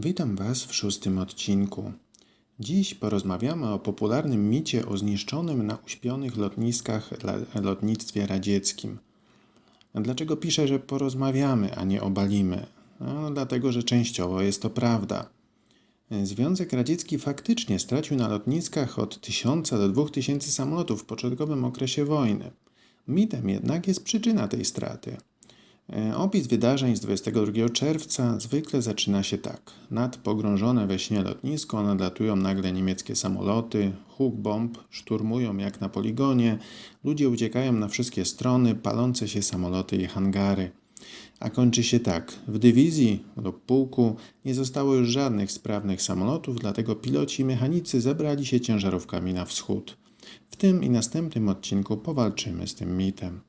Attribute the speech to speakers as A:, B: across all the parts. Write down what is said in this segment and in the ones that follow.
A: Witam Was w szóstym odcinku. Dziś porozmawiamy o popularnym micie o zniszczonym na uśpionych lotniskach lotnictwie radzieckim. Dlaczego piszę, że porozmawiamy, a nie obalimy? No, dlatego, że częściowo jest to prawda. Związek Radziecki faktycznie stracił na lotniskach od 1000 do 2000 samolotów w początkowym okresie wojny. Mitem jednak jest przyczyna tej straty. E, Opis wydarzeń z 22 czerwca zwykle zaczyna się tak. Nad pogrążone we śnie lotnisko nadlatują nagle niemieckie samoloty, huk bomb, szturmują jak na poligonie, ludzie uciekają na wszystkie strony, palące się samoloty i hangary. A kończy się tak. W dywizji lub pułku nie zostało już żadnych sprawnych samolotów, dlatego piloci i mechanicy zabrali się ciężarówkami na wschód. W tym i następnym odcinku powalczymy z tym mitem.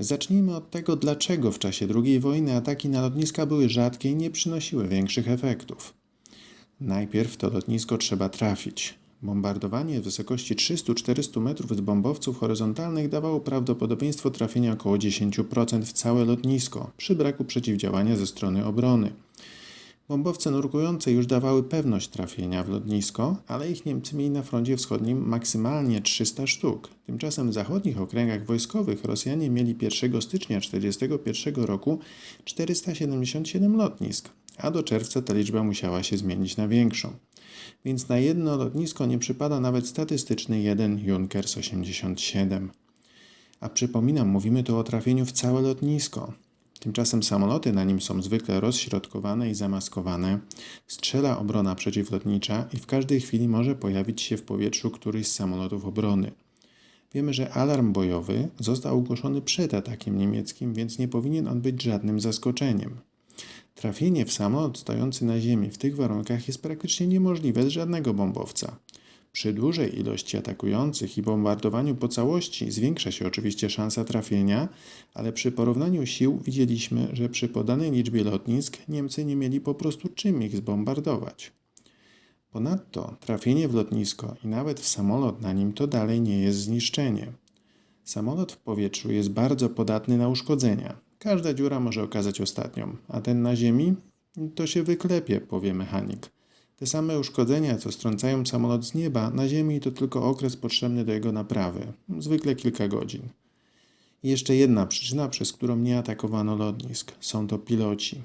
A: Zacznijmy od tego, dlaczego w czasie II wojny ataki na lotniska były rzadkie i nie przynosiły większych efektów. Najpierw to lotnisko trzeba trafić. Bombardowanie w wysokości 300-400 metrów z bombowców horyzontalnych dawało prawdopodobieństwo trafienia około 10% w całe lotnisko, przy braku przeciwdziałania ze strony obrony. Bombowce nurkujące już dawały pewność trafienia w lotnisko, ale ich Niemcy mieli na froncie wschodnim maksymalnie 300 sztuk. Tymczasem w zachodnich okręgach wojskowych Rosjanie mieli 1 stycznia 1941 roku 477 lotnisk, a do czerwca ta liczba musiała się zmienić na większą. Więc na jedno lotnisko nie przypada nawet statystyczny jeden Junkers 87. A przypominam, mówimy tu o trafieniu w całe lotnisko. Tymczasem samoloty na nim są zwykle rozśrodkowane i zamaskowane, strzela obrona przeciwlotnicza i w każdej chwili może pojawić się w powietrzu któryś z samolotów obrony. Wiemy, że alarm bojowy został ogłoszony przed atakiem niemieckim, więc nie powinien on być żadnym zaskoczeniem. Trafienie w samolot stojący na ziemi w tych warunkach jest praktycznie niemożliwe z żadnego bombowca. Przy dużej ilości atakujących i bombardowaniu po całości zwiększa się oczywiście szansa trafienia, ale przy porównaniu sił widzieliśmy, że przy podanej liczbie lotnisk Niemcy nie mieli po prostu czym ich zbombardować. Ponadto trafienie w lotnisko i nawet w samolot na nim to dalej nie jest zniszczenie. Samolot w powietrzu jest bardzo podatny na uszkodzenia. Każda dziura może okazać ostatnią, a ten na ziemi to się wyklepie, powie mechanik. Te same uszkodzenia, co strącają samolot z nieba, na ziemi to tylko okres potrzebny do jego naprawy, zwykle kilka godzin. I jeszcze jedna przyczyna, przez którą nie atakowano lotnisk. Są to piloci.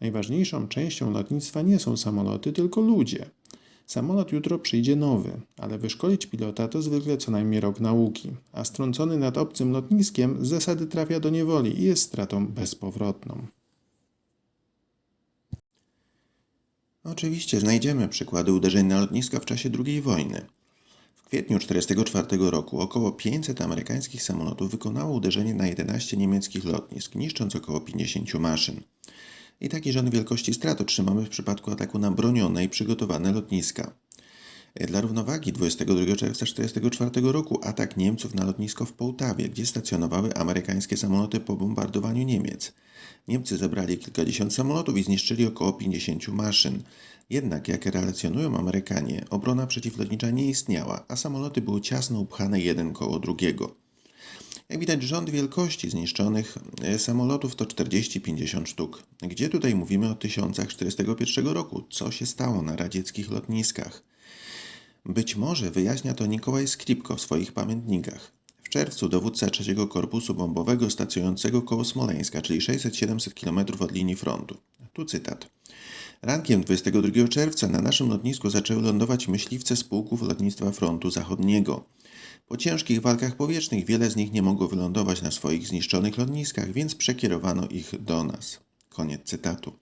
A: Najważniejszą częścią lotnictwa nie są samoloty, tylko ludzie. Samolot jutro przyjdzie nowy, ale wyszkolić pilota to zwykle co najmniej rok nauki, a strącony nad obcym lotniskiem z zasady trafia do niewoli i jest stratą bezpowrotną. Oczywiście znajdziemy przykłady uderzeń na lotniska w czasie II wojny. W kwietniu 1944 roku około 500 amerykańskich samolotów wykonało uderzenie na 11 niemieckich lotnisk, niszcząc około 50 maszyn. I taki rząd wielkości strat otrzymamy w przypadku ataku na bronione i przygotowane lotniska. Dla równowagi 22 czerwca 1944 roku atak Niemców na lotnisko w Połtawie, gdzie stacjonowały amerykańskie samoloty po bombardowaniu Niemiec. Niemcy zebrali kilkadziesiąt samolotów i zniszczyli około 50 maszyn. Jednak, jak relacjonują Amerykanie, obrona przeciwlotnicza nie istniała, a samoloty były ciasno upchane jeden koło drugiego. Jak widać, rząd wielkości zniszczonych e, samolotów to 40-50 sztuk. Gdzie tutaj mówimy o tysiącach 41 roku? Co się stało na radzieckich lotniskach? Być może wyjaśnia to Nikołaj Skripko w swoich pamiętnikach. W czerwcu dowódca trzeciego korpusu bombowego stacjonującego koło Smoleńska, czyli 600-700 km od linii frontu. Tu cytat. Rankiem 22 czerwca na naszym lotnisku zaczęły lądować myśliwce z pułków lotnictwa frontu zachodniego. Po ciężkich walkach powietrznych wiele z nich nie mogło wylądować na swoich zniszczonych lotniskach, więc przekierowano ich do nas. Koniec cytatu.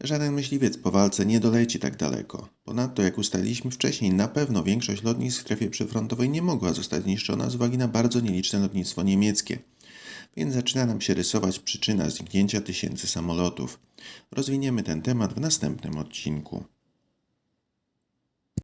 A: Żaden myśliwiec po walce nie doleci tak daleko. Ponadto, jak ustaliliśmy wcześniej, na pewno większość lotnisk w strefie przyfrontowej nie mogła zostać zniszczona z uwagi na bardzo nieliczne lotnictwo niemieckie. Więc zaczyna nam się rysować przyczyna zniknięcia tysięcy samolotów. Rozwiniemy ten temat w następnym odcinku.